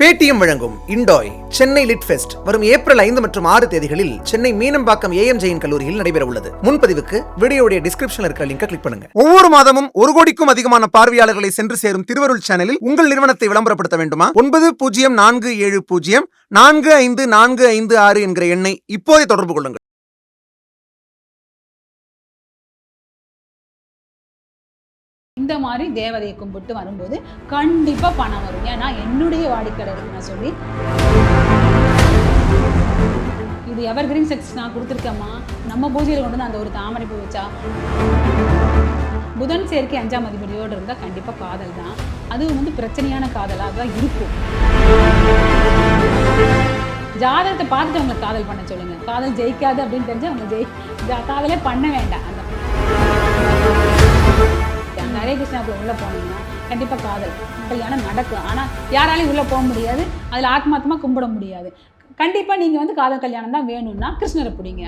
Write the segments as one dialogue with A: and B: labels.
A: Paytm வழங்கும் இண்டாய் Chennai lit fest வரும் ஏப்ரல் ஐந்து மற்றும் ஆறு தேதிகளில் சென்னை மீனம்பாக்கம் ஏஎம் ஜெயின் கல்லூரியில் நடைபெற உள்ளது. முன்பதிவுக்கு வீடியோடைய டிஸ்கிரிப்ஷன்ல இருக்கிற லிங்கை கிளிக் பண்ணுங்க. ஒவ்வொரு மாதமும் ஒரு கோடிக்கும் அதிகமான பார்வையாளர்களை சென்று சேரும் திருவருள் சேனலில் உங்கள் நிறுவனத்தை விளம்பரப்படுத்த வேண்டுமா? ஒன்பது பூஜ்ஜியம் நான்கு ஏழு பூஜ்ஜியம் நான்கு ஐந்து நான்கு ஐந்து ஆறு என்கிற எண்ணை இப்போதே தொடர்பு கொள்ளுங்கள்.
B: இந்த மாதிரி தேவதையை கும்பிட்டு வரும்போது கண்டிப்பாக பணம் வரும். ஏன்னா என்னுடைய வாடிக்கையாளருக்கு நான் சொல்லி இது எவர் கிரீன் செக்ஸ் நான் கொடுத்துருக்கேம்மா. நம்ம பூஜையில் கொண்டு வந்து அந்த ஒரு தாமரை பூ வச்சா புதன் சேர்க்கை அஞ்சாம் அதிபதியோடு இருந்தால் கண்டிப்பாக காதல் தான். அதுவும் வந்து பிரச்சனையான காதலாக தான் இருக்கும். ஜாதகத்தை பார்த்துட்டு அவங்களை காதல் பண்ண சொல்லுங்க. காதல் ஜெயிக்காது அப்படின்னு தெரிஞ்சு அவங்க ஜெயி காதலே பண்ண வேண்டாம். ஹரே கிருஷ்ணாக்குள்ள உள்ள போனீங்கன்னா கண்டிப்பா காதல் கல்யாணம் நடக்கும். ஆனா யாராலையும் உள்ள போக முடியாது. அதுல ஆத்மாத்மா கும்பிட முடியாது. கண்டிப்பா நீங்க வந்து காதல் கல்யாணம் தான் வேணும்னா கிருஷ்ணரை பிடிங்க.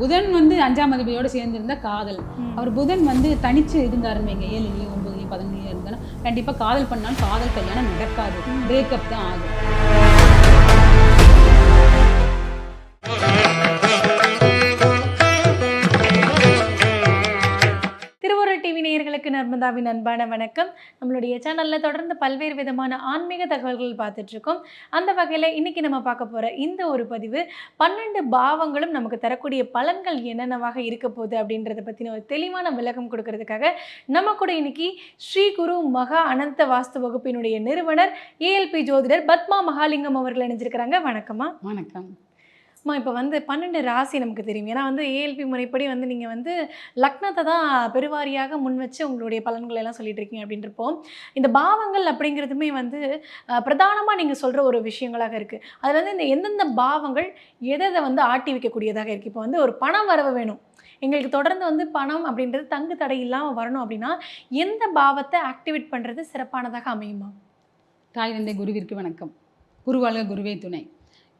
B: புதன் வந்து அஞ்சாம் அதிபதியோட சேர்ந்து இருந்த காதல் அவர் புதன் வந்து தனிச்சு இருந்தாருன்னு வைங்க ஏழுலையும் ஒன்பதுலையும் பதினொன்றுலையும் இருந்தாலும் கண்டிப்பா காதல் பண்ணாலும் காதல் கல்யாணம் நடக்காது. பிரேக்கப் தான் ஆகும்.
C: நர்மதாவின் அன்பான வணக்கம். நம்மளுடைய சேனலில் தொடர்ந்து பல்வேறு விதமான ஆன்மீக தகவல்கள் பார்த்துட்ருக்கோம். அந்த வகையில் இன்னைக்கு நம்ம பார்க்க போகிற இந்த ஒரு பதிவு பன்னெண்டு பாவங்களும் நமக்கு தரக்கூடிய பலன்கள் என்னென்னவாக இருக்க போகுது அப்படின்றத பற்றின ஒரு தெளிவான விளக்கம் கொடுக்கறதுக்காக நம்ம கூட இன்னைக்கு ஸ்ரீ குரு மகா அனந்த வாஸ்து வகுப்பினுடைய நிறுவனர் ஏஎல்பி ஜோதிடர் பத்மா மகாலிங்கம் அவர்கள் இணைஞ்சிருக்கிறாங்க. வணக்கம்மா.
B: வணக்கம்.
C: சும்மா இப்போ வந்து பன்னெண்டு ராசி நமக்கு தெரியும். ஏன்னா வந்து ஏஎல்பி முறைப்படி வந்து நீங்கள் வந்து லக்னத்தை தான் பெருவாரியாக முன் வச்சு உங்களுடைய பலன்களை எல்லாம் சொல்லிட்டு இருக்கீங்க அப்படின்றப்போ இந்த பாவங்கள் அப்படிங்கிறதுமே வந்து பிரதானமாக நீங்கள் சொல்கிற ஒரு விஷயங்களாக இருக்குது அதில் வந்து இந்த எந்தெந்த பாவங்கள் எதை எதை வந்து ஆட்டி வைக்கக்கூடியதாக இருக்குது இப்போ வந்து ஒரு பணம் வரவு வேணும். எங்களுக்கு தொடர்ந்து வந்து பணம் அப்படின்றது தங்கு தடை இல்லாமல் வரணும் அப்படின்னா எந்த பாவத்தை ஆக்டிவேட் பண்ணுறது சிறப்பானதாக அமையுமா?
B: தாய் தந்தை குருவிற்கு வணக்கம். குருவாழ்க குருவே துணை.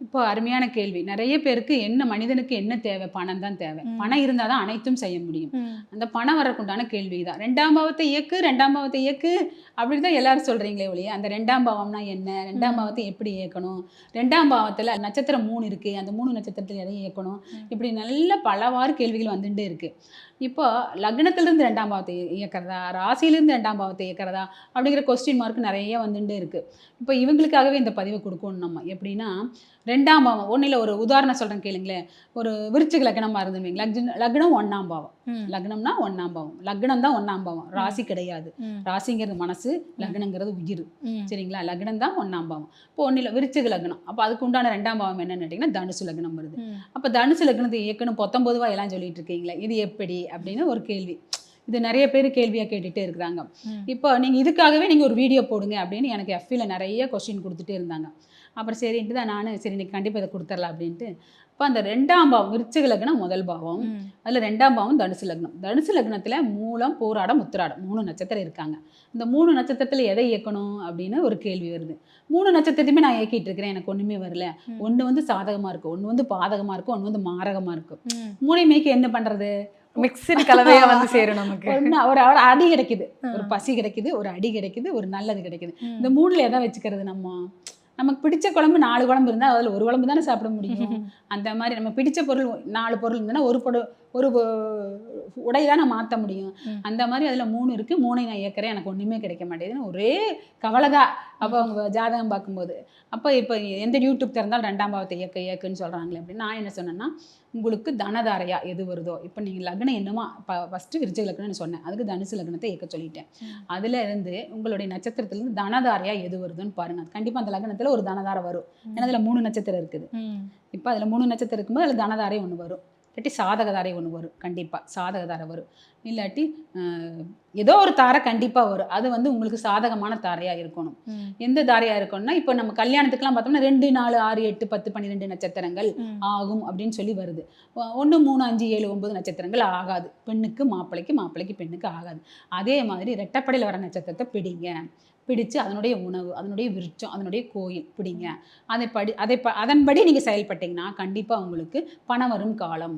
B: இப்போ அருமையான கேள்வி. நிறைய பேருக்கு என்ன மனிதனுக்கு என்ன தேவை? பணம் தான் தேவை. பணம் இருந்தால் தான் அனைத்தும் செய்ய முடியும். அந்த பணம் வரக்குண்டான கேள்வி தான் ரெண்டாம் பாவத்தை இயக்கு ரெண்டாம் பாவத்தை இயக்கு அப்படி தான் எல்லாரும் சொல்கிறீங்களே ஒழிய அந்த ரெண்டாம் பாவம்னா என்ன? ரெண்டாம். பாவத்தை எப்படி இயக்கணும்? ரெண்டாம் பாவத்தில் நட்சத்திரம் மூணு இருக்குது அந்த மூணு நட்சத்திரத்தில் எதை இயக்கணும். இப்படி நல்ல பலவாறு கேள்விகள் வந்துட்டே இருக்குது இப்போ லக்னத்திலிருந்து ரெண்டாம் பாவத்தை இயக்கிறதா? ராசியிலிருந்து ரெண்டாம் பாவத்தை இயக்கிறதா? அப்படிங்கிற கொஸ்டின் மார்க் நிறைய வந்துட்டே இருக்குது இப்போ இவங்களுக்காகவே இந்த பதிவை கொடுக்கணும் நம்ம. எப்படின்னா ரெண்டாம் பாவம். ஒன்றில் ஒரு உதாரணம் சொல்கிறேன் கேளுங்களேன். ஒரு விருச்சிக லக்னமாக இருந்துவீங்க லக்ன லக்னம் ஒன்றாம் பாவம். லக்னம்னா ஒன்றாம் பாவம். லக்னம் தான் ஒன்றாம் பாவம். ராசி கிடையாது. ராசிங்கிறது மனசு லக்னங்கிறது உயிர். சரிங்களா? லக்னம் தான் ஒன்றாம் பாவம். இப்போ ஒன்றில் விருச்சிக லக்னம். அப்போ அதுக்கு உண்டான ரெண்டாம் பாவம் என்னன்னு கேட்டிங்கன்னா தனுசு லக்னம் வருது. அப்போ தனுசு லக்னத்தை இயக்கணும். பத்தொன்பதுவா எல்லாம் சொல்லிட்டு இருக்கீங்களே இது எப்படி? அப்படின்னு ஒரு கேள்வி. இது நிறைய பேர் கேள்வியாக கேட்டுகிட்டே இருக்கிறாங்க. இப்போ நீங்கள் இதுக்காகவே நீங்கள் ஒரு வீடியோ போடுங்க அப்படின்னு எனக்கு எஃபியில் நிறைய கொஸ்டின் கொடுத்துட்டே இருந்தாங்க. அப்புறம் சரின்ட்டு தான் நான் சரி இன்னைக்கு கண்டிப்பாக இதை கொடுத்துடலாம் அப்படின்ட்டு. இப்போ அந்த ரெண்டாம் பாவம் விருச்சிக லக்னம் முதல் பாவம். அதில் ரெண்டாம் பாவம் தனுசு லக்னம். தனுசு லக்னத்தில் மூலம் போராடம் உத்திராடம். மூணு நட்சத்திரம் இருக்காங்க. இந்த மூணு நட்சத்திரத்தில் எதை இயக்கணும் அப்படின்னு ஒரு கேள்வி வருது. மூணு நட்சத்திரத்தையுமே நான் இயக்கிட்டு இருக்கிறேன். எனக்கு ஒன்றுமே வரல. ஒன்று வந்து சாதகமாக இருக்கும். ஒன்று வந்து பாதகமாக இருக்கும். ஒன்று வந்து மாரகமாக இருக்கும். மூணையுமேக்கு என்ன பண்ணுறது
C: மிக்சடு கலவையாக வந்து சேரும் நமக்கு.
B: ஒரு ஒரு அடி கிடைக்குது. ஒரு பசி கிடைக்குது ஒரு அடி கிடைக்குது ஒரு நல்லது கிடைக்குது. இந்த மூணுல எதை வச்சுக்கிறது நம்ம? நமக்கு பிடிச்ச குழம்பு நாலு குழம்பு இருந்தால் அதில் ஒரு குழம்பு தானே சாப்பிட முடியும். அந்த மாதிரி நம்ம பிடிச்ச பொருள் நாலு பொருள் இருந்ததுன்னா ஒரு பொருள் ஒரு உடை தான் நான் மாற்ற முடியும். அந்த மாதிரி அதில் மூணு இருக்குது மூணை நான் இயக்கிறேன். எனக்கு ஒன்றுமே கிடைக்க மாட்டேங்குதுன்னு ஒரே கவலை தான் அப்போ அவங்க ஜாதகம் பார்க்கும்போது. அப்போ இப்போ எந்த யூடியூப் திறந்தாலும் ரெண்டாம் பாவத்தை இயக்க இயக்குன்னு சொல்கிறாங்களே அப்படின்னு நான் என்ன சொன்னேன்னா உங்களுக்கு தனதாரையா எது வருதோ? இப்போ நீங்கள் லக்னம் என்னமோ இப்போ ஃபஸ்ட்டு விருச்சிக லக்னம்னு சொன்னேன். அதுக்கு தனுசு லக்னத்தை இயக்க சொல்லிட்டேன். அதுல இருந்து உங்களுடைய நட்சத்திரத்துலேருந்து தனதாரையா எது வருதுன்னு பாருங்க. கண்டிப்பாக அந்த லக்னத்தில் ஒரு தனதாரை வரும். ஏன்னா அதில் மூணு நட்சத்திரம் இருக்குது. இப்போ அதில் மூணு நட்சத்திரம் இருக்கும்போது அதில் தனதாரை ஒன்று வரும். இல்லாட்டி சாதகதாரை ஒன்று வரும். கண்டிப்பாக சாதகதாரை வரும். இல்லாட்டி ஏதோ ஒரு தாரை கண்டிப்பாக வரும். அது வந்து உங்களுக்கு சாதகமான தாரையாக இருக்கணும். எந்த தாரையாக இருக்கணும்னா இப்போ நம்ம கல்யாணத்துக்குலாம் பார்த்தோம்னா ரெண்டு நாலு ஆறு எட்டு பத்து பன்னிரெண்டு நட்சத்திரங்கள் ஆகும் அப்படின்னு சொல்லி வருது. ஒன்று மூணு அஞ்சு ஏழு ஒன்பது நட்சத்திரங்கள் ஆகாது. பெண்ணுக்கு மாப்பிள்ளைக்கு மாப்பிள்ளைக்கு பெண்ணுக்கு ஆகாது. அதே மாதிரி ரெட்டப்படையில் வர நட்சத்திரத்தை பிடிங்க. பிடிச்சு அதனுடைய உணவு அதனுடைய விருட்சம் அதனுடைய கோயில் பிடிங்க அதை படி அதை ப அதன்படி நீங்கள் செயல்பட்டீங்கன்னா கண்டிப்பாக உங்களுக்கு பணம் வரும் காலம்.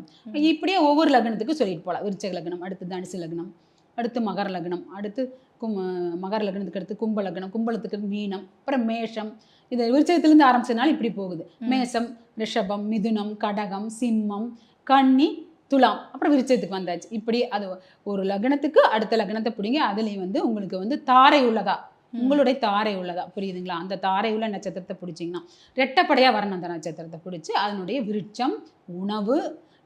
B: இப்படியே ஒவ்வொரு லக்னத்துக்கும் சொல்லிட்டு போகலாம் விருச்சக லக்னம் அடுத்து தனுசு லக்னம் அடுத்து மகர லக்னம் அடுத்து கும் மகர லக்னத்துக்கு அடுத்து கும்ப லக்னம் கும்பலத்துக்கு மீனம் அப்புறம் மேஷம் இது விருச்சகத்திலேருந்து ஆரம்பிச்சதுனால இப்படி போகுது
C: ம்.
B: மேசம் ரிஷபம் மிதுனம் கடகம் சிம்மம் கன்னி துலாம் அப்புறம் விருச்சத்துக்கு வந்தாச்சு இப்படி அது ஒரு லக்னத்துக்கு அடுத்த லக்னத்தை பிடிங்க அதுலேயும் வந்து உங்களுக்கு வந்து தாரை உள்ளதா. உங்களுடைய தாரை உள்ளதா? புரியுதுங்களா? அந்த தாரை உள்ள நட்சத்திரத்தை பிடிச்சிங்கன்னா ரெட்டப்படையாக வரணும் அந்த நட்சத்திரத்தை பிடிச்சி அதனுடைய விருட்சம் உணவு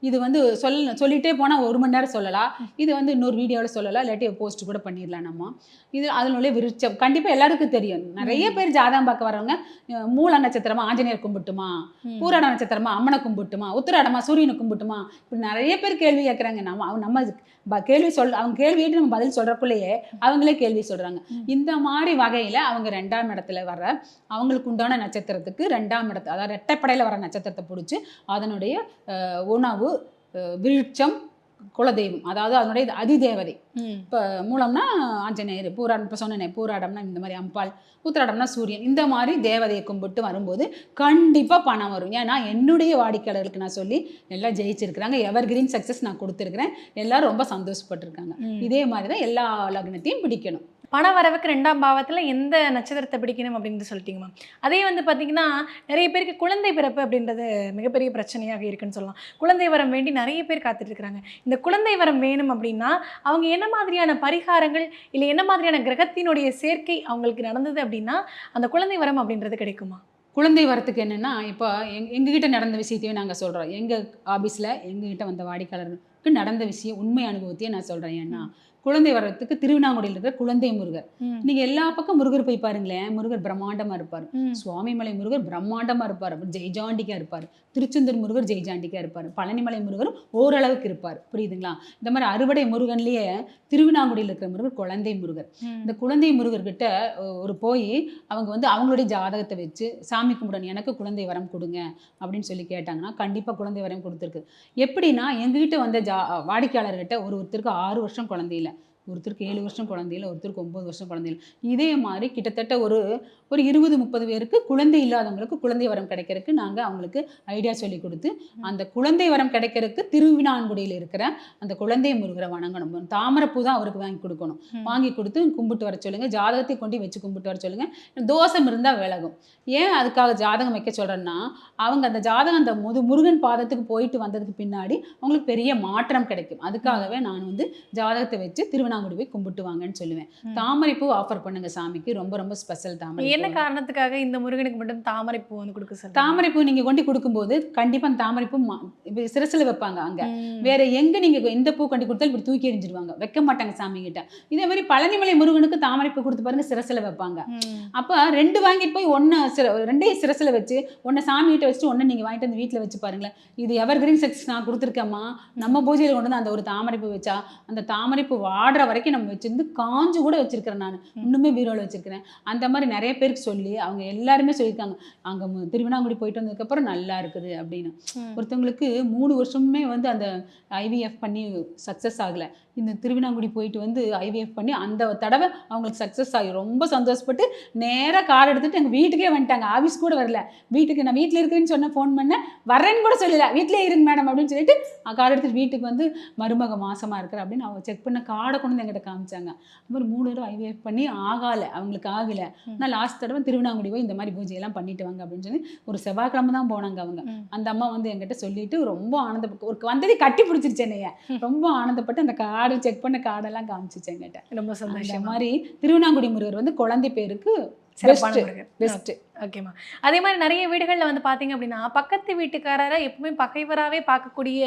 B: இது வந்து சொல்ல சொல்லிட்டே போனால் ஒரு மணி நேரம் சொல்லலாம் இது வந்து இன்னொரு வீடியோவில் சொல்லலாம் இல்லாட்டி போஸ்ட் கூட பண்ணிடலாம் நம்ம. இது அதனுடைய விருட்சம். கண்டிப்பாக எல்லாருக்கும் தெரியும். நிறைய பேர் ஜாதகம் பார்க்க வரவங்க மூல நட்சத்திரமா ஆஞ்சநேயர் கும்பிட்டுமா. பூராட நட்சத்திரமா அம்மனை கும்பிட்டுமா உத்திராடமா சூரியனை கும்பிட்டுமா? இப்படி நிறைய பேர் கேள்வி கேட்குறாங்க. நம்ம அவங்க நம்ம கேள்வி சொல் அவங்க கேள்வி கேட்டு நம்ம பதில் சொல்றதுக்குள்ளேயே அவங்களே கேள்வி சொல்றாங்க.
C: ம்.
B: இந்த மாதிரி வகையில அவங்க ரெண்டாம் இடத்துல வர அவங்களுக்கு உண்டான நட்சத்திரத்துக்கு ரெண்டாம் இடத்து அதாவது ரெட்டைப்படையில வர நட்சத்திரத்தை பிடிச்சி அதனுடைய உணவு விருட்சம் குலதெய்வம் அதாவது அதனுடைய அதிதேவதை. இப்போ மூலம்னா ஆஞ்சநேயர் பூராடம் இப்போ சொன்னேனே பூராடம்னா இந்த மாதிரி அம்பாள் உத்திராடம்னா சூரியன் இந்த மாதிரி தேவதையை கும்பிட்டு வரும்போது கண்டிப்பாக பணம் வரும். ஏன்னா என்னுடைய வாடிக்கையாளர்களுக்கு நான் சொல்லி எல்லாம் ஜெயிச்சிருக்கிறாங்க எவர் கிரீன் சக்ஸஸ் நான் கொடுத்துருக்குறேன். எல்லாரும் ரொம்ப சந்தோஷப்பட்டிருக்காங்க. இதே மாதிரி தான் எல்லா லக்னத்தையும் பிடிக்கணும்.
C: பண வரவுக்கு ரெண்டாம் பாவத்தில் எந்த நட்சத்திரத்தை பிடிக்கணும் அப்படின்னு சொல்லிட்டீங்கம்மா அதே வந்து பார்த்தீங்கன்னா நிறைய பேருக்கு குழந்தை பிறப்பு அப்படின்றது மிகப்பெரிய பிரச்சனையாக இருக்குன்னு சொல்லலாம். குழந்தை வரம் வேண்டி நிறைய பேர் காத்துட்ருக்குறாங்க. இந்த குழந்தை வரம் வேணும் அப்படின்னா அவங்க என்ன மாதிரியான பரிகாரங்கள் இல்லை என்ன மாதிரியான கிரகத்தினுடைய சேர்க்கை அவங்களுக்கு நடந்தது அப்படின்னா அந்த குழந்தை வரம் அப்படின்றது கிடைக்குமா?
B: குழந்தை வரத்துக்கு என்னென்னா இப்போ எங் எங்ககிட்ட நடந்த விஷயத்தையும் நாங்கள் சொல்கிறோம் எங்கள் ஆஃபீஸில் எங்ககிட்ட வந்த வாடிக்கையாளருக்கு நடந்த விஷயம் உண்மை அனுபவத்தையும் நான் சொல்கிறேன் ஏன்னா குழந்தை வரத்துக்கு திருவினாங்குடியில் இருக்கிற குழந்தை முருகர். நீங்கள் எல்லா பக்கம் முருகர் போய் பாருங்களேன். முருகர் பிரம்மாண்டமாக இருப்பார். சுவாமிமலை முருகர் பிரம்மாண்டமாக இருப்பார். ஜெய்ஜாண்டிக்கா இருப்பார். திருச்செந்தூர் முருகர் ஜெய்ஜாண்டிக்கா இருப்பார். பழனிமலை முருகரும் ஓரளவுக்கு இருப்பார். புரியுதுங்களா? இந்த மாதிரி அறுவடை முருகன்லேயே திருவினாங்குடியில் இருக்கிற முருகர் குழந்தை முருகர். இந்த குழந்தை முருகர்கிட்ட ஒரு போய் அவங்க வந்து அவங்களுடைய ஜாதகத்தை வச்சு சாமி கும்பிடணும். எனக்கு குழந்தை வரம் கொடுங்க. அப்படின்னு சொல்லி கேட்டாங்கன்னா கண்டிப்பாக குழந்தை வரம் கொடுத்துருக்கு. எப்படின்னா எங்ககிட்ட வந்த ஜா வாடிக்கையாளர்கிட்ட ஒரு ஒருத்தருக்கு ஆறு வருஷம் குழந்தை இல்லை. ஒருத்தருக்கு ஏழு வருஷம் குழந்தையில ஒருத்தருக்கு ஒம்பது வருஷம் குழந்தையில. இதே மாதிரி கிட்டத்தட்ட ஒரு ஒரு இருபது முப்பது பேருக்கு குழந்தை இல்லாதவங்களுக்கு குழந்தை வரம் கிடைக்கிறதுக்கு நாங்கள் அவங்களுக்கு ஐடியா சொல்லி கொடுத்து அந்த குழந்தை வரம் கிடைக்கிறதுக்கு திருவினான்குடியில் இருக்கிற அந்த குழந்தை முருகரை வணங்கணும். தாமரைப்பூ தான் அவருக்கு வாங்கி கொடுக்கணும். வாங்கி கொடுத்து கும்பிட்டு வர சொல்லுங்க. ஜாதகத்தை கொண்டு வச்சு கும்பிட்டு வர சொல்லுங்க. தோஷம் இருந்தால் விலகும். ஏன் அதுக்காக ஜாதகம் வைக்க சொல்றேன்னா அவங்க அந்த ஜாதகம் அந்த முது முருகன் பாதத்துக்கு போயிட்டு வந்ததுக்கு பின்னாடி அவங்களுக்கு பெரிய மாற்றம் கிடைக்கும். அதுக்காகவே நான் வந்து ஜாதகத்தை வச்சு திருவண்ணாங்குடி போய் கும்பிட்டு வாங்கன்னு சொல்லுவேன். தாமரைப்பூ ஆஃபர் பண்ணுங்க சாமிக்கு. ரொம்ப ரொம்ப ஸ்பெஷல் தாமரை
C: என்ன காரணத்துக்காக இந்த முருகனுக்கு மட்டும் தாமரை பூ வந்து கொடுக்க சொல்றீங்க?
B: தாமரைப்பூ நீங்க கொண்டு கொடுக்கும்போது கண்டிப்பா தாமரைப்பூ சிரசுல வைப்பாங்க அங்க. வேற எங்க நீங்க எந்த பூ கொண்டு கொடுத்தாலும் இப்படி தூக்கி எறிஞ்சிருவாங்க. வைக்க மாட்டாங்க சாமி கிட்ட இதே மாதிரி பழனிமலை முருகனுக்கு தாமரைப்பூ கொடுத்து பாருங்க சிரசுல வைப்பாங்க. அப்போ ரெண்டு வாங்கிட்டு போய் சிர ரெண்டையும் சிரசில் வச்சு ஒன்றை சாமி கிட்ட வச்சுட்டு ஒன்று நீங்கள் வாங்கிட்டு வந்து வீட்டில் வச்சு பாருங்களேன். இது எவர் கிரீன் செக்ஸ் நான் கொடுத்துருக்கேம்மா. நம்ம பூஜையில் கொண்டு வந்து அந்த ஒரு தாமரைப்பூ வச்சா அந்த தாமரைப்பூ வாடுற வரைக்கும் நம்ம வச்சிருந்து காஞ்சு கூட வச்சிருக்கிறேன் நான். இன்னுமே பீரோவில் வச்சிருக்கிறேன். அந்த மாதிரி நிறைய பேருக்கு சொல்லி அவங்க எல்லாருமே சொல்லியிருக்காங்க. அங்கே திருவண்ணாங்குடி போயிட்டு வந்ததுக்கப்புறம் நல்லா இருக்குது அப்படின்னு. ஒருத்தவங்களுக்கு மூணு வருஷமுமே வந்து அந்த ஐவிஎஃப் பண்ணி சக்ஸஸ் ஆகலை. இந்த திருவினாங்குடி போயிட்டு வந்து ஐவிஎஃப் பண்ணி அந்த தடவை அவங்களுக்கு சக்ஸஸ் ஆகி ரொம்ப சந்தோஷப்பட்டு நேராக கார் எடுத்துட்டு எங்கள் வீட்டுக்கே வந்துட்டாங்க. ஆஃபீஸ் கூட வரல. வீட்டுக்கு நான் வீட்டில் இருக்கிறேன்னு சொன்ன ஃபோன் பண்ணேன் வரேன்னு கூட சொல்லல. வீட்டிலே இருங்க மேடம் அப்படின்னு சொல்லிட்டு கார் எடுத்துட்டு வீட்டுக்கு வந்து மருமக மாசமா இருக்கிற அப்படின்னு அவங்க செக் பண்ண கார்டை கொண்டு வந்து எங்கிட்ட காமிச்சாங்க. மாதிரி மூணு தடவை ஐவிஎஃப் பண்ணி ஆகலை. அவங்களுக்கு ஆகலை. ஆனால் லாஸ்ட் தடவை திருவினாங்குடி போய் இந்த மாதிரி பூஜையெல்லாம் பண்ணிட்டு வாங்க அப்படின்னு சொல்லி ஒரு செவ்வாய்க்கிழமை தான் போனாங்க அவங்க. அந்த அம்மா வந்து என்கிட்ட சொல்லிட்டு ரொம்ப ஆனந்தப்பட்டு ஒரு வந்ததே கட்டி பிடிச்சிருச்சு என்னைய. ரொம்ப ஆனந்தப்பட்டு அந்த கார்டு செக் பண்ண கார்டெல்லாம் காமிச்சிச்சு என்கிட்ட
C: ரொம்ப சந்தோஷம்.
B: மாதிரி திருவண்ணாங்குடி முருகர் வந்து குழந்தை பேருக்கு
C: ஓகேம்மா அதே மாதிரி நிறைய வீடுகளில் வந்து பார்த்தீங்க அப்படின்னா பக்கத்து வீட்டுக்காரரை எப்பவுமே பகைவராகவே பார்க்கக்கூடிய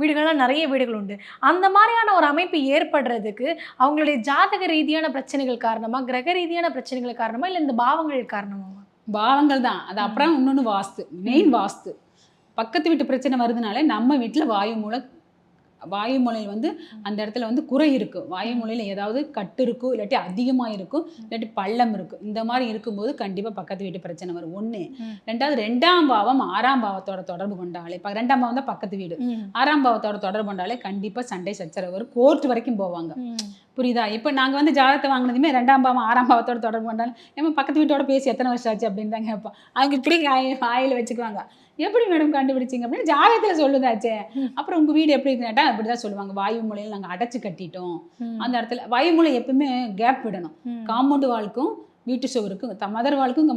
C: வீடுகள்லாம் நிறைய வீடுகள் உண்டு. அந்த மாதிரியான ஒரு அமைப்பு ஏற்படுறதுக்கு அவங்களுடைய ஜாதக ரீதியான பிரச்சனைகள் காரணமா கிரக ரீதியான பிரச்சனைகள் காரணமா இல்லை இந்த பாவங்கள் காரணமா?
B: பாவங்கள் தான். அது அப்புறம் இன்னொன்று வாஸ்து. மெயின் வாஸ்து. பக்கத்து வீட்டு பிரச்சனை வருதுனாலே நம்ம வீட்டில் வாயு மூலை வாயு மூலையில் வந்து அந்த இடத்துல வந்து குறை இருக்கும் வாயு மூலையில் ஏதாவது கட்டு இருக்கும் இல்லாட்டி அதிகமாக இருக்கும் இல்லாட்டி பள்ளம் இருக்கும் இந்த மாதிரி இருக்கும்போது கண்டிப்பாக பக்கத்து வீட்டு பிரச்சனை வரும். ஒன்று. ரெண்டாவது ரெண்டாம் பாவம் ஆறாம் பாவத்தோட தொடர்பு கொண்டாலே இப்போ ரெண்டாம் பாவம் தான் பக்கத்து வீடு. ஆறாம் பாவத்தோட தொடர்பு கொண்டாலே கண்டிப்பாக சண்டை சச்சரவு வரும். கோர்ட் வரைக்கும் போவாங்க. புரியுதா? இப்போ நாங்கள் வந்து ஜாதகத்தை வாங்கினதுமே ரெண்டாம் பாவம் ஆறாம் பாவத்தோட தொடர்பு கொண்டாலும் ஏமா பக்கத்து வீட்டோட பேசி எத்தனை வருஷம் ஆச்சு அப்படின்னு தான் கேட்போம். அவங்க இப்படி ஆயில் வச்சுக்குவாங்க. எப்படி மேடம் கண்டுபிடிச்சிங்க அப்படின்னு ஜாதகத்துல சொல்லுதாச்சே. அப்புறம் உங்க வீடு எப்படி இருக்குன்னு கேட்டா அப்படிதான் சொல்லுவாங்க வாயு மூலையில நாங்க அடைச்சு கட்டிட்டோம். அந்த இடத்துல வாயு மூலை எப்பவுமே கேப் விடணும். காம்பவுண்டு வாளுக்கும் வீட்டு சுவருக்கும் மதர் வாளுக்கும்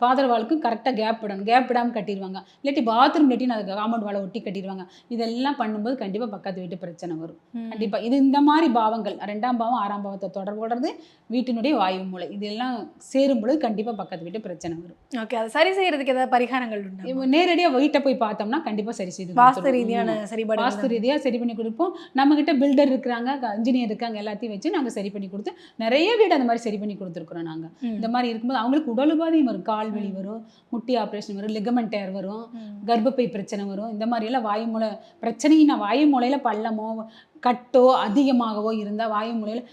B: ஃபாதர் வாளுக்கும் கரெக்டாக கேப் விடணும். கேப் விடாமல் கட்டிடுவாங்க. இல்லாட்டி பாத்ரூம் லெட்டின் அதை காம்பவுண்ட் வாழை ஒட்டி கட்டிடுவாங்க. இதெல்லாம் பண்ணும்போது கண்டிப்பாக பக்கத்து வீட்டு பிரச்சனை வரும். கண்டிப்பாக இது இந்த மாதிரி பாவங்கள். ரெண்டாம் பாவம் ஆறாம் பாவத்தை தொடர்புறது வீட்டினுடைய வாயு மூலை இதெல்லாம் சேரும் பொழுது கண்டிப்பாக பக்கத்து வீட்டு பிரச்சனை வரும்.
C: ஓகே அதை சரி செய்யறதுக்கு ஏதாவது பரிகாரங்கள் உண்டா?
B: நேரடியாக வீட்டை போய் பார்த்தோம்னா கண்டிப்பாக சரி செய்து
C: வாஸ்து. ரீதியான. சரிபாடு
B: வாஸ்து ரீதியாக சரி பண்ணி கொடுப்போம். நம்மக்கிட்ட பில்டர் இருக்கிறாங்க இன்ஜினியர் இருக்காங்க எல்லாத்தையும் வச்சு நாங்கள் சரி பண்ணி கொடுத்து நிறைய வீடு அந்த மாதிரி சரி பண்ணி கொடுத்துருக்குறோம் நாங்கள். இந்த மாதிரி இருக்கும்போது அவங்களுக்கு உடல் உபாதையும் வரும் கால் வலி வரும் முட்டி ஆப்ரேஷன் வரும் லிகமெண்ட் டேர் வரும். கர்ப்பப்பை பிரச்சனை வரும். இந்த மாதிரியெல்லாம் வாயு மூலை பிரச்சனையும் நான் வாயு மூலையில் பள்ளமோ கட்டோ அதிகமாகவோ இருந்தால் வாயு மூலையில்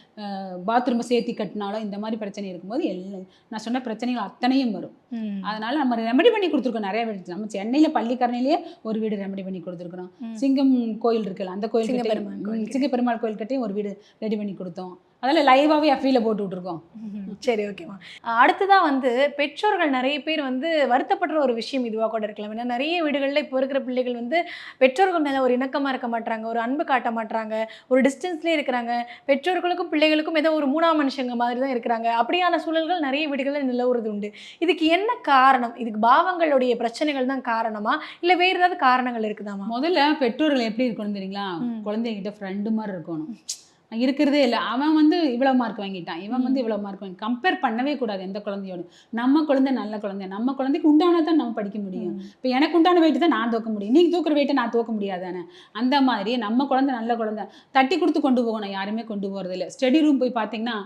B: பாத்ரூமை சேர்த்தி கட்டினாலோ இந்த மாதிரி பிரச்சனை இருக்கும்போது எல்லாம் நான் சொன்ன பிரச்சனைகள் அத்தனையும் வரும். அதனால நம்ம ரெமெடி பண்ணி கொடுத்துருக்கோம். நிறைய வீடு நம்ம சென்னையில் பள்ளிக்கரணையிலேயே ஒரு வீடு ரெமெடி பண்ணி கொடுத்துருக்குறோம். சிங்கம் கோயில் இருக்குல்ல அந்த கோயில் கட்டி சிங்கப்பெருமாள் கோயில் கட்டி ஒரு வீடு ரெடி பண்ணி கொடுத்தோம். அதெல்லாம் லைவாகவே எஃப்இல போட்டு விட்ருக்கோம்.
C: சரி ஓகேம்மா அடுத்ததா வந்து பெற்றோர்கள் நிறைய பேர் வந்து வருத்தப்படுற ஒரு விஷயம் இதுவாக கூட இருக்கலாம். ஏன்னா நிறைய வீடுகளில் இப்போ இருக்கிற பிள்ளைகள் வந்து பெற்றோர்கள் மேலே ஒரு இணக்கமாக இருக்க மாட்டாங்க ஒரு அன்பு காட்ட மாட்டாங்க ஒரு டிஸ்டன்ஸ்லேயே இருக்கிறாங்க. பெற்றோர்களுக்கும் பிள்ளைகளுக்கும் ஏதோ ஒரு மூணாம் மனுஷங்க மாதிரி தான் இருக்கிறாங்க. அப்படியான சூழல்கள் நிறைய வீடுகளில் நிலவுறது உண்டு. இதுக்கு என்ன காரணம்? இதுக்கு பாவங்களுடைய பிரச்சனைகள் தான் காரணமா? இல்லை வேறு ஏதாவது காரணங்கள் இருக்குதாமா?
B: முதல்ல பெற்றோர்கள் எப்படி இருக்கணும் தெரியுங்களா. குழந்தைகிட்ட ஃப்ரெண்டு மாதிரி இருக்கணும். இருக்கிறதே இல்லை. அவன் வந்து இவ்வளோ மார்க் வாங்கிட்டான். இவன் வந்து இவ்வளோ மார்க் வாங்கி கம்பேர் பண்ணவே கூடாது எந்த குழந்தையோட. நம்ம குழந்தை நல்ல குழந்தை. நம்ம குழந்தைக்கு உண்டானதான் நம்ம படிக்க முடியும். இப்போ எனக்கு உண்டான வெயிட்டு தான் நான் தூக்க முடியும். நீங்க தூக்குற வெயிட்டை நான் தூக்க முடியாதானே அந்த மாதிரி நம்ம குழந்தை நல்ல குழந்தை. தட்டி கொடுத்து கொண்டு போகணும். யாருமே கொண்டு போகிறது இல்லை ஸ்டடி ரூம் போய் பார்த்தீங்கன்னா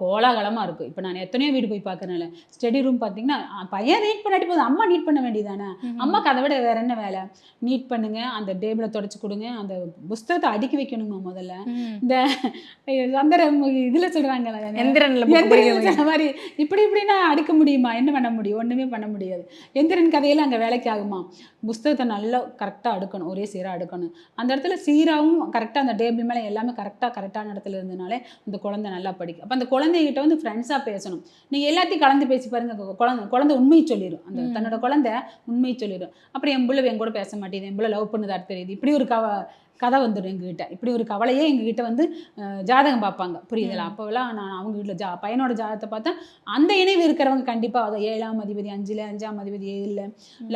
B: கோலாகலமாக இருக்கும் இப்போ நான் எத்தனையோ வீடு போய் பார்க்கறனால ஸ்டடி ரூம் பார்த்தீங்கன்னா பையன் நீட் பண்ணாட்டி போதும். அம்மா நீட் பண்ண வேண்டியதானே அம்மாக்கு அதை விட வேற என்ன வேலை? நீட் பண்ணுங்க அந்த டேபிளை தொடச்சி கொடுங்க அந்த புஸ்தகத்தை அடுக்கி வைக்கணுமா முதல்ல? இந்த அந்த இதுல சொன்ன மாதிரி. இப்படி இப்படின்னா அடுக்க முடியுமா? என்ன பண்ண முடியும்? ஒண்ணுமே பண்ண முடியாது. எந்திரன் கதையில அங்க வேலைக்கு ஆகுமா? புஸ்தகத்தை நல்லா கரெக்டாக அடுக்கணும். ஒரே சீராக அடுக்கணும். அந்த இடத்துல சீராகவும் கரெக்டாக அந்த டேபிள் மேலே எல்லாமே கரெக்டாக கரெக்டான இடத்துல இருந்தனாலே அந்த குழந்தை நல்லா படிக்கும். அப்போ அந்த குழந்தைகிட்ட வந்து ஃப்ரெண்ட்ஸாக பேசணும். நீங்கள் எல்லாத்தையும் கலந்து பேசி பாருங்க குழந்தை குழந்தை உண்மையை சொல்லிடும் அந்த. தன்னோட குழந்தை உண்மையை சொல்லிடும் அப்புறம் என் பிள்ளை என் கூட பேச மாட்டேங்குது என் பிள்ளை லவ் பண்ணுதா தெரியுது இப்படி ஒரு கவ கதை வந்துடும் எங்ககிட்ட. இப்படி ஒரு கவலையே எங்ககிட்ட வந்து ஜாதகம் பார்ப்பாங்க. புரியுதுல
C: ம்.
B: அப்போவெல்லாம் நான் அவங்க வீட்டில் ஜா பையனோட ஜாதகத்தை பார்த்தா அந்த இணைவு இருக்கிறவங்க கண்டிப்பாக அதை ஏழாம் அதிபதி அஞ்சில் அஞ்சாம் அதிபதி ஏழில்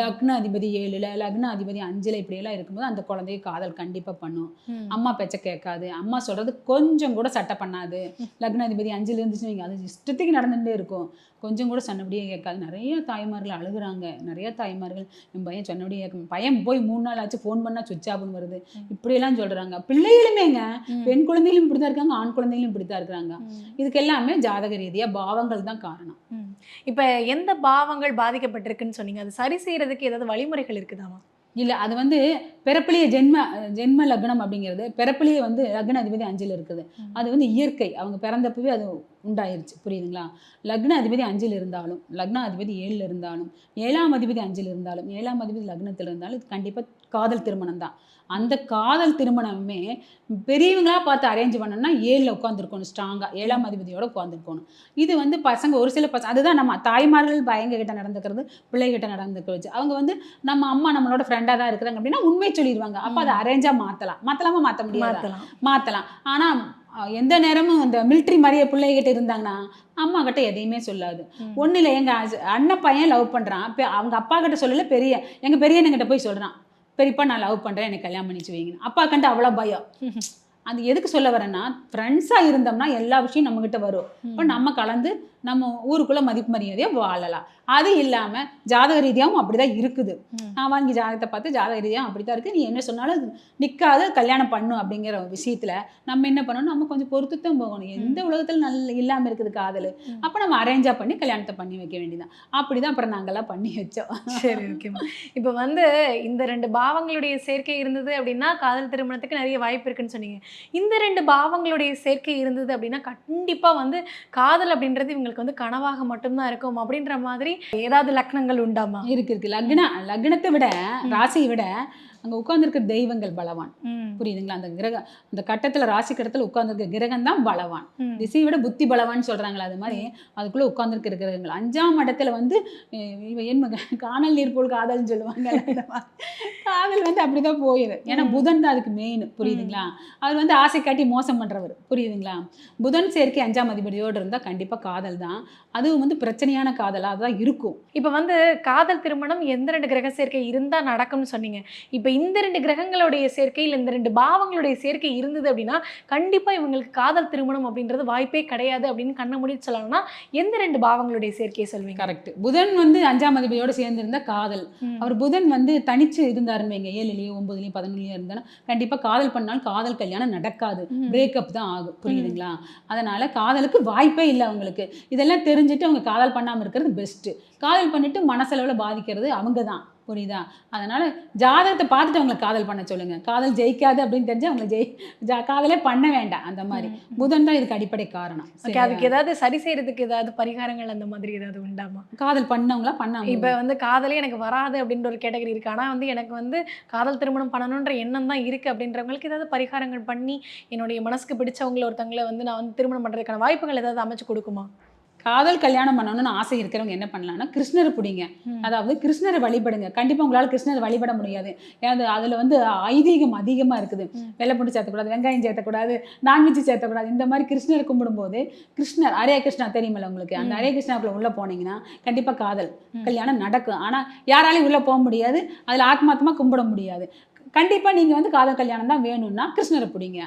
B: லக்ன அதிபதி ஏழுல லக்ன அதிபதி அஞ்சுல இப்படியெல்லாம் இருக்கும்போது அந்த குழந்தைய காதல் கண்டிப்பாக பண்ணும். அம்மா பேச்ச கேட்காது. அம்மா சொல்றது கொஞ்சம் கூட சட்டை பண்ணாது. லக்ன அதிபதி அஞ்சுல இருந்துச்சுன்னு வைங்க, அது இஷ்டத்துக்கு நடந்துகிட்டே இருக்கும். கொஞ்சம் கூட சொன்னபடியே கேட்காது. நிறைய தாய்மார்கள் அழுகுறாங்க. நிறைய தாய்மார்கள் என் பையன் சொன்னபடியே கேட்க பையன் போய் மூணு நாள் ஆச்சு ஃபோன் பண்ணா சுவிச் ஆஃப்னு வருது. இப்படியெல்லாம் சொல்றாங்க. பிள்ளைகளுமேங்க. பெண் குழந்தைகளும் இப்படி தான் இருக்காங்க ஆண் குழந்தைகளும் இப்படி தான் இருக்கிறாங்க. இதுக்கு எல்லாமே ஜாதக ரீதியா பாவங்கள் தான் காரணம்.
C: இப்ப எந்த பாவங்கள் பாதிக்கப்பட்டிருக்குன்னு சொன்னீங்க? அது சரி செய்யறதுக்கு ஏதாவது வழிமுறைகள் இருக்குதாமா
B: இல்ல அது வந்து பிறப்பிலேயே ஜென்ம ஜென்ம லக்னம் அப்படிங்கிறது பிறப்பிலேயே வந்து லக்ன அதிபதி அஞ்சில் இருக்குது. அது வந்து இயற்கை. அவங்க பிறந்தப்பவே அது உண்டாயிருச்சு. புரியுதுங்களா? லக்ன அதிபதி அஞ்சில் இருந்தாலும் லக்ன அதிபதி ஏழில் இருந்தாலும் ஏழாம் அதிபதி அஞ்சில் இருந்தாலும் ஏழாம் அதிபதி லக்னத்தில் இருந்தாலும் இது கண்டிப்பாக காதல் திருமணம் தான் அந்த காதல் திருமணமே பெரியவங்களா பார்த்து அரேஞ்ச் பண்ணணும்னா ஏழில் உட்காந்துருக்கணும் ஸ்ட்ராங்காக ஏழாம் அதிபதியோட உட்காந்துருக்கணும் இது வந்து பசங்க ஒரு சில பசங்க அதுதான் நம்ம தாய்மார்கள் பயங்க கிட்ட நடந்துக்கிறது பிள்ளைகிட்ட நடந்துக்க வச்சு அவங்க வந்து நம்ம அம்மா நம்மளோட ஃப்ரெண்டாக தான் இருக்கிறாங்க அப்படின்னா உண்மை சொல்லிடுவாங்க அப்போ அதை அரேஞ்சாக மாற்றலாம் மாற்றலாமா மாற்ற முடியாது?
C: மாத்தலாம்.
B: மாற்றலாம் ஆனால் எந்த நேரமும் இந்த மிலிட்ரி மாதிரியே பிள்ளைகிட்ட இருந்தாங்கன்னா அம்மா கிட்ட எதையுமே சொல்லாது. ஒன்றும் இல்லை எங்கள் அண்ணன் பையன் லவ் பண்ணுறான் அவங்க அப்பா கிட்ட சொல்லல பெரிய எங்கள் பெரியண்ணங்கிட்ட போய் சொல்கிறான் பெரியப்பா நான் லவ் பண்ணுறேன் எனக்கு கல்யாணம் பண்ணிச்சு வைங்கன்னு. அப்பா கண்டு அவ்வளோ பயம். அது எதுக்கு சொல்ல வரேன்னா ஃப்ரெண்ட்ஸாக இருந்தோம்னா எல்லா விஷயம் நம்மக்கிட்ட வரும். இப்போ நம்ம கலந்து நம்ம ஊருக்குள்ளே மதிப்பு மரியாதையாக வாழலாம். அது இல்லாமல் ஜாதக ரீதியாகவும் அப்படி தான் இருக்குது. நான் வாங்கி ஜாதகத்தை பார்த்து ஜாதக ரீதியாக அப்படி தான் இருக்குது நீ என்ன சொன்னாலும் நிற்காத கல்யாணம் பண்ணும் அப்படிங்கிற விஷயத்தில் நம்ம என்ன பண்ணணும்? நம்ம கொஞ்சம் பொறுத்து தான் போகணும் எந்த உலகத்தில் நல்ல இல்லாமல் இருக்குது காதல். அப்போ நம்ம அரேஞ்சாக பண்ணி கல்யாணத்தை பண்ணி வைக்க வேண்டியதான் அப்படி தான் அப்புறம் நாங்கள்லாம் பண்ணி வச்சோம்.
C: சரி ஓகேம்மா இப்போ வந்து இந்த ரெண்டு பாவங்களுடைய சேர்க்கை இருந்தது அப்படின்னா காதல் திருமணத்துக்கு நிறைய வாய்ப்பு இருக்குன்னு சொன்னீங்க. இந்த ரெண்டு பாவங்களுடைய சேர்க்கை இருந்தது அப்படின்னா கண்டிப்பா வந்து காதல் அப்படின்றது இவங்களுக்கு வந்து கனவாக மட்டும்தான் இருக்கும் அப்படின்ற மாதிரி ஏதாவது லக்னங்கள் உண்டாமா?
B: இருக்கு இருக்கு. லக்ன லக்னத்தை விட ராசியை விட அங்க உட்கார்ந்திருக்கிற தெய்வங்கள் பலவான். புரியுதுங்களா? அந்த கிரக அந்த கட்டத்துல ராசி கட்டத்துல உட்கார்ந்திருக்க கிரகம் தான் பலவான். திசையை விட புத்தி பலவான்னு சொல்றாங்களா அது மாதிரி அதுக்குள்ள உட்கார்ந்துருக்கிற கிரகங்கள். அஞ்சாம் இடத்துல வந்து அஹ் இவ என் காணல் நீர் போல் காதல்னு சொல்லுவாங்க. காதல் வந்து அப்படிதான் போயிடும் ஏன்னா. புதன் தான் அதுக்கு மெயின் புரியுதுங்களா? அவர் வந்து ஆசை காட்டி மோசம் பண்றவர். புரியுதுங்களா? புதன் சேர்க்கை அஞ்சாம் அதிபதியோடு இருந்தா கண்டிப்பா காதல் தான். அதுவும் வந்து பிரச்சனையான காதலா தான் இருக்கும்.
C: இப்போ வந்து காதல் திருமணம் எந்த ரெண்டு கிரக சேர்க்கை இருந்தா நடக்கும்னு சொன்னீங்க. இப்போ இந்த ரெண்டு கிரகங்களுடைய சேர்க்கை இல்ல இந்த ரெண்டு பாவங்களுடைய சேர்க்கை இருந்தது அப்படின்னா கண்டிப்பா இவங்களுக்கு காதல் திருமணம் அப்படின்றது வாய்ப்பே கிடையாது அப்படின்னு கண்ண மூடி சொல்லணும்னா எந்த ரெண்டு பாவங்களுடைய சேர்க்கையை சொல்வீங்க?
B: கரெக்ட் புதன் வந்து அஞ்சாம் அதிபதியோட சேர்ந்து இருந்தா காதல். அவர் புதன் வந்து தனிச்சு இருந்தாருன்னு வைங்க ஏழுலயும் ஒன்பதுலயும் பதினொன்னுலயும் இருந்தா கண்டிப்பா காதல் பண்ணால் காதல் கல்யாணம் நடக்காது. பிரேக்கப் தான் ஆகும். புரியுதுங்களா? அதனால காதலுக்கு வாய்ப்பே இல்லை அவங்களுக்கு. இதெல்லாம் தெரிஞ்சுட்டு அவங்க காதல் பண்ணாம இருக்கிறது பெஸ்ட் காதல் பண்ணிட்டு மனசளவுல பாதிக்கிறது அவங்க தான் புரியுதா? அதனால ஜாதகத்தை பார்த்துட்டு அவங்களை காதல் பண்ண சொல்லுங்க. காதல் ஜெயிக்காது அப்படின்னு தெரிஞ்சு அவங்களை ஜெய் ஜா- காதலே பண்ண வேண்டாம். அந்த மாதிரி. புதன் தான் இதுக்கு அடிப்படை காரணம்.
C: ஓகே? அதுக்கு ஏதாவது சரி செய்யறதுக்கு ஏதாவது பரிகாரங்கள் அந்த மாதிரி ஏதாவது உண்டாமா?
B: காதல் பண்ணவங்களா பண்ணாம
C: இப்போ வந்து காதலே எனக்கு வராது அப்படின்ற ஒரு கேட்டகரி இருக்கு. ஆனா வந்து எனக்கு வந்து காதல் திருமணம் பண்ணணுன்ற எண்ணம் தான் இருக்கு அப்படின்றவங்களுக்கு ஏதாவது பரிகாரங்கள் பண்ணி என்னுடைய மனசுக்கு பிடிச்சவங்கள ஒருத்தவங்களை வந்து நான் வந்து திருமணம் பண்றதுக்கான வாய்ப்புகள் ஏதாவது அமைச்சு கொடுக்குமா?
B: காதல் கல்யாணம் பண்ணணும்னு ஆசை இருக்கிறவங்க என்ன பண்ணலாம்னா கிருஷ்ணரை பிடிங்க. அதாவது கிருஷ்ணரை வழிபடுங்க. கண்டிப்பா உங்களால கிருஷ்ணரை வழிபட முடியாது. ஏன்னா அதுல வந்து ஐதீகம் அதிகமா இருக்குது. வெள்ளைப்பூண்டு சேர்த்தக்கூடாது வெங்காயம் சேர்த்தக்கூடாது நான்வெஜ் சேர்த்தக்கூடாது. இந்த மாதிரி கிருஷ்ணரை கும்பிடும்போது கிருஷ்ணர் ஹரே கிருஷ்ணா தெரியுமில்ல உங்களுக்கு? அந்த
C: ம்.
B: ஹரே கிருஷ்ணாக்குள்ள உள்ள போனீங்கன்னா கண்டிப்பா காதல். கல்யாணம் நடக்கும். ஆனா யாராலையும் உள்ள போக முடியாது. அதுல ஆத்மாத்மா கும்பிட முடியாது. கண்டிப்பா நீங்க வந்து காதல் கல்யாணம் தான் வேணும்னா கிருஷ்ணரை பிடிங்க.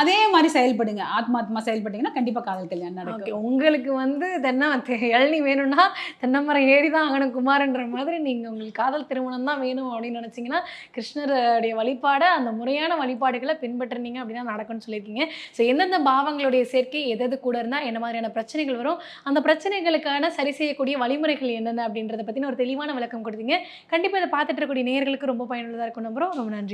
B: அதே மாதிரி செயல்படுங்க. ஆத்மாத்மா செயல்பட்டீங்கன்னா கண்டிப்பா காதல் கல்யாணம்
C: ஓகே
B: நடக்கும்
C: உங்களுக்கு வந்து தென்னை இளநீ வேணும்னா தென்னமரம் ஏறி தான் ஆகணும் குமாரன்ற மாதிரி நீங்கள் உங்களுக்கு காதல் திருமணம் தான் வேணும் அப்படின்னு நினச்சிங்கன்னா கிருஷ்ணருடைய வழிபாடை அந்த முறையான வழிபாடுகளை பின்பற்றுனீங்க அப்படின்னா நடக்கும்னு சொல்லியிருக்கீங்க. ஸோ எந்தெந்த பாவங்களுடைய சேர்க்கை எது எது கூட இருந்தால் என்ன மாதிரியான பிரச்சனைகள் வரும் அந்த பிரச்சனைகளுக்கான சரி செய்யக்கூடிய வழிமுறைகள் என்னென்ன அப்படின்றத பற்றின ஒரு தெளிவான விளக்கம் கொடுத்தீங்க. கண்டிப்பாக இதை பார்த்துட்டு இருக்கக்கூடிய நேயர்களுக்கு ரொம்ப பயனுள்ளதாக இருக்கும். நம்புறோம் ரொம்ப நன்றி.